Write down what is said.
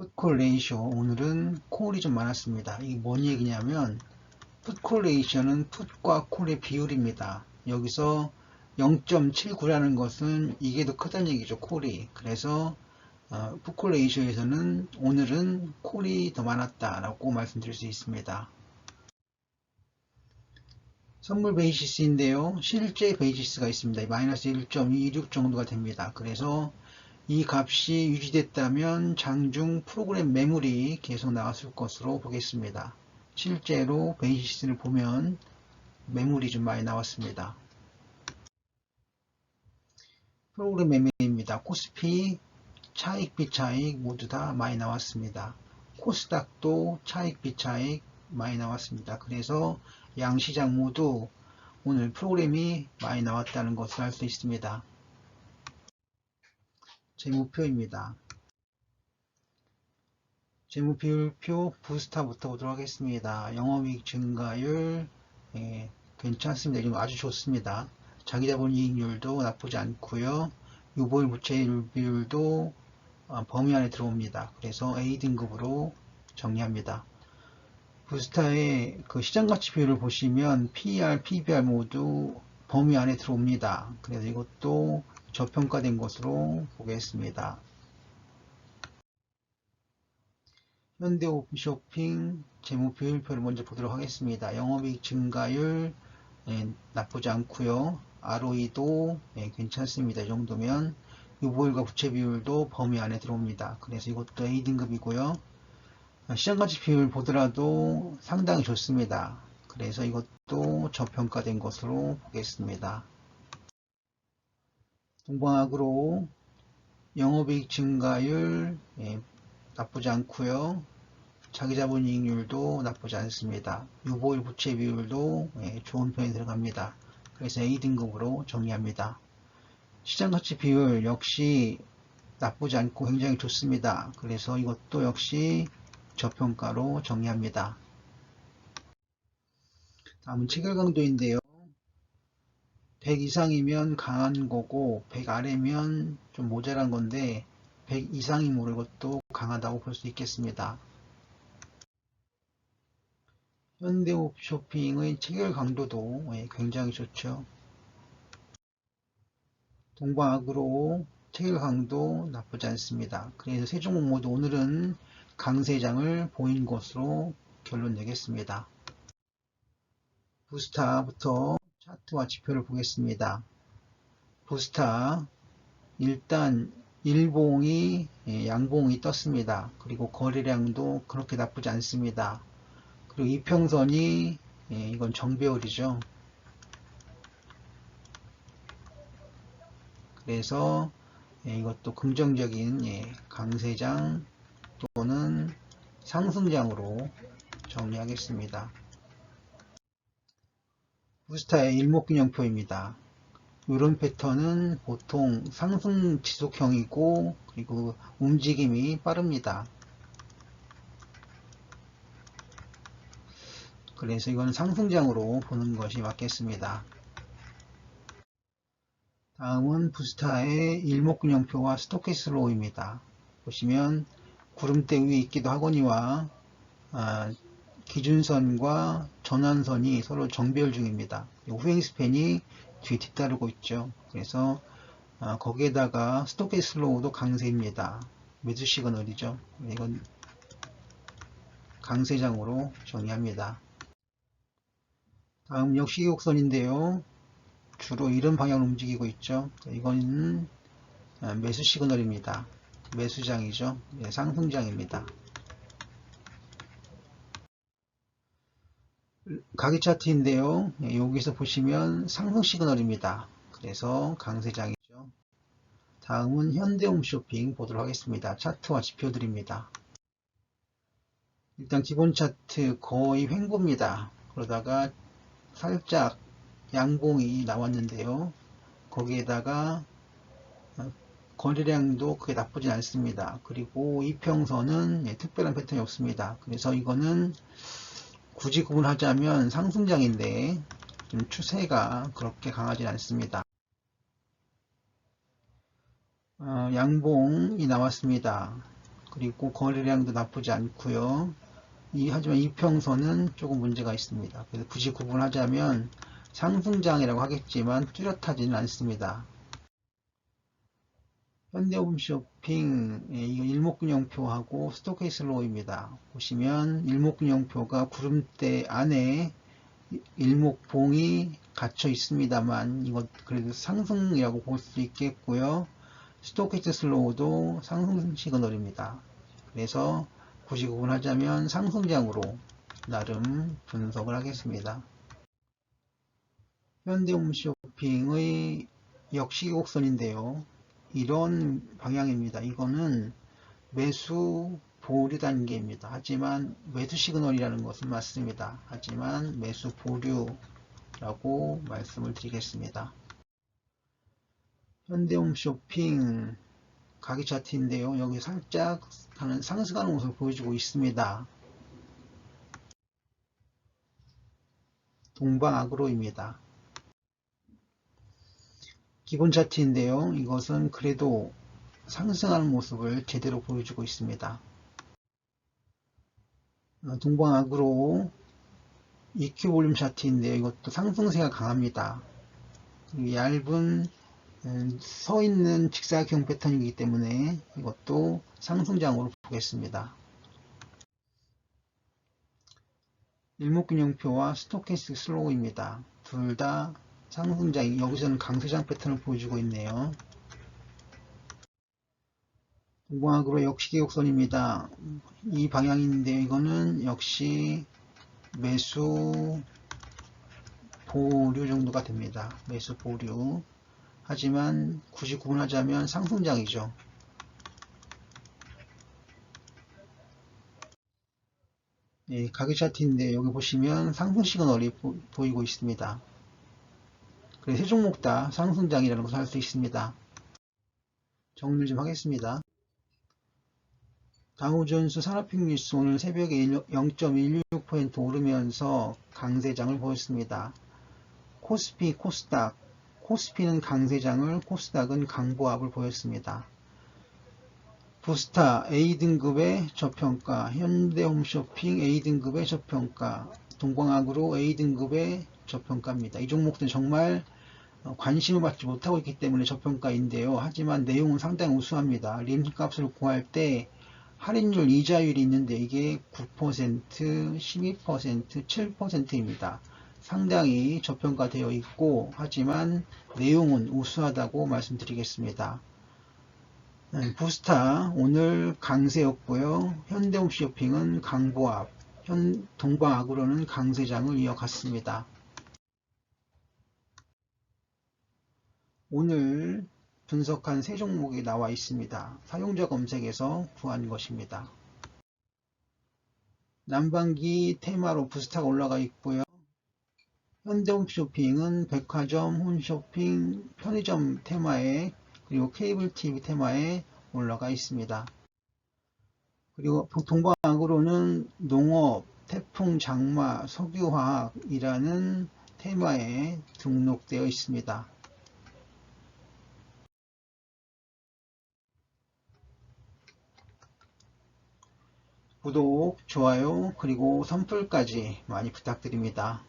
풋콜 레이쇼 오늘은 콜이 좀 많았습니다. 이게 뭔 얘기냐면 풋콜 레이쇼는 풋과 콜의 비율입니다. 여기서 0.79라는 것은 이게 더 크다는 얘기죠. 콜이. 그래서 어, 풋콜 레이쇼에서는 오늘은 콜이 더 많았다라고 말씀드릴 수 있습니다. 선물 베이시스인데요. 실제 베이시스가 있습니다. 마이너스 1.26 정도가 됩니다. 그래서 이 값이 유지됐다면 장중 프로그램 매물이 계속 나왔을 것으로 보겠습니다. 실제로 베이시스를 보면 매물이 좀 많이 나왔습니다. 프로그램 매매입니다. 코스피, 차익, 비차익 모두 다 많이 나왔습니다. 코스닥도 차익, 비차익 많이 나왔습니다. 그래서 양시장 모두 오늘 프로그램이 많이 나왔다는 것을 알 수 있습니다. 재무표입니다. 재무 비율표 부스타부터 보도록 하겠습니다. 영업이익 증가율 예, 괜찮습니다. 아주 좋습니다. 자기자본 이익률도 나쁘지 않고요. 유보율 부채율 비율도 어, 범위 안에 들어옵니다. 그래서 A등급으로 정리합니다. 부스타의 그 시장가치 비율을 보시면 PER, PBR 모두 범위 안에 들어옵니다. 그래서 이것도 저평가된 것으로 보겠습니다. 현대오프쇼핑 재무 비율표를 먼저 보도록 하겠습니다. 영업이익 증가율 예, 나쁘지 않고요. ROE도 예, 괜찮습니다. 이 정도면 유보율과 부채 비율도 범위 안에 들어옵니다. 그래서 이것도 A등급이고요. 시장가치 비율 보더라도 상당히 좋습니다. 그래서 이것도 저평가된 것으로 보겠습니다. 동방학으로 영업이익 증가율 예, 나쁘지 않고요. 자기자본이익률도 나쁘지 않습니다. 유보율 부채 비율도 예, 좋은 편에 들어갑니다. 그래서 A등급으로 정리합니다. 시장가치 비율 역시 나쁘지 않고 굉장히 좋습니다. 그래서 이것도 역시 저평가로 정리합니다. 다음은 체결 강도인데요. 100 이상이면 강한 거고 100 아래면 좀 모자란 건데 100 이상이므로 이것도 강하다고 볼 수 있겠습니다. 현대쇼핑의 체결 강도도 예, 굉장히 좋죠. 동방학으로 체결 강도 나쁘지 않습니다. 그래서 세 종목 모두 오늘은 강세장을 보인 것으로 결론 내겠습니다. 부스타부터 차트와 지표를 보겠습니다. 부스타 일단 일봉이 예, 양봉이 떴습니다. 그리고 거래량도 그렇게 나쁘지 않습니다. 그리고 이평선이 예, 이건 정배열이죠. 그래서 예, 이것도 긍정적인 강세장 또는 상승장으로 정리하겠습니다. 부스타의 일목균형표입니다. 이런 패턴은 보통 상승 지속형이고 그리고 움직임이 빠릅니다. 그래서 이건 상승장으로 보는 것이 맞겠습니다. 다음은 부스타의 일목균형표와 스토키슬로우입니다. 보시면 구름대 위에 있기도 하거니와 아, 기준선과 전환선이 서로 정배열 중입니다. 후행스팬이 뒤에 뒤따르고 있죠. 그래서 아, 거기에다가 스토케 슬로우도 강세입니다. 매주 시그널이죠. 이건 강세장으로 정의합니다. 다음 역시곡선인데요. 주로 이런 방향으로 움직이고 있죠. 이건 아, 매수 시그널입니다. 매수장이죠. 네, 상승장입니다. 가기 차트인데요. 네, 여기서 보시면 상승 시그널입니다. 그래서 강세장이죠. 다음은 현대홈쇼핑 보도록 하겠습니다. 차트와 지표들입니다. 일단 기본 차트 거의 횡보입니다. 그러다가 살짝 양봉이 나왔는데요. 거기에다가 거래량도 그게 나쁘지 않습니다. 그리고 이평선은 예, 특별한 패턴이 없습니다. 그래서 이거는 굳이 구분하자면 상승장인데 좀 추세가 그렇게 강하지 않습니다. 어, 양봉이 나왔습니다. 그리고 거래량도 나쁘지 않고요. 이, 하지만 이평선은 조금 문제가 있습니다. 그래서 굳이 구분하자면 상승장이라고 하겠지만 뚜렷하지는 않습니다. 현대홈 쇼핑 예, 이거 일목균형표하고 스토케이슬로우입니다. 보시면 일목균형표가 구름대 안에 일목봉이 갇혀 있습니다만 이것 그래도 상승이라고 볼 수 있겠고요. 스토케이스 슬로우도 상승 시그널입니다. 그래서 굳이 구분하자면 상승장으로 나름 분석을 하겠습니다. 현대홈쇼핑의 역시곡선인데요. 이런 방향입니다. 이거는 매수 보류 단계입니다. 하지만 매수 시그널이라는 것은 맞습니다. 하지만 매수 보류라고 말씀을 드리겠습니다. 현대홈쇼핑 가기 차트인데요. 여기 살짝 하는 상승하는 모습을 보여주고 있습니다. 동방아그로입니다. 기본 차트인데요. 이것은 그래도 상승하는 모습을 제대로 보여주고 있습니다. 어, 동방아그로 EQ 볼륨 차트인데요. 이것도 상승세가 강합니다. 얇은 음, 서 있는 직사각형 패턴이기 때문에 이것도 상승장으로 보겠습니다. 일목균형표와 스토캐스틱 슬로우입니다. 둘 다 상승장, 여기서는 강세장 패턴을 보여주고 있네요. 동방학으로 역시 개곡선입니다. 이 방향인데 이거는 역시 매수 보류 정도가 됩니다. 매수 보류. 하지만 굳이 구분하자면 상승장이죠. 예, 가격 차트인데 여기 보시면 상승 시그널이 보, 보이고 있습니다. 그래서 세 종목 다 상승장이라는 것을 알 수 있습니다. 정리를 좀 하겠습니다. 다우존스 산업평균지수 오늘 새벽에 0.16% 오르면서 강세장을 보였습니다. 코스피, 코스닥, 코스피는 강세장을, 코스닥은 강보합을 보였습니다. 부스타 A등급의 저평가, 현대홈쇼핑 A등급의 저평가, 동광학으로 A등급의 저평가입니다. 이 종목들은 정말 관심을 받지 못하고 있기 때문에 저평가인데요. 하지만 내용은 상당히 우수합니다. 림값을 구할 때 할인율 이자율이 있는데 이게 9%, 12%, 7%입니다. 상당히 저평가되어 있고 하지만 내용은 우수하다고 말씀드리겠습니다. 네, 부스타 오늘 강세였고요. 현대홈쇼핑은 강보합, 현 동방아그로는 강세장을 이어갔습니다. 오늘 분석한 세 종목이 나와 있습니다. 사용자 검색에서 구한 것입니다. 난방기 테마로 부스타가 올라가 있고요. 현대홈쇼핑은 백화점, 홈쇼핑, 편의점 테마에 그리고 케이블 TV 테마에 올라가 있습니다. 그리고 동방항으로는 농업, 태풍, 장마, 석유화학이라는 테마에 등록되어 있습니다. 구독, 좋아요, 그리고 선풀까지 많이 부탁드립니다.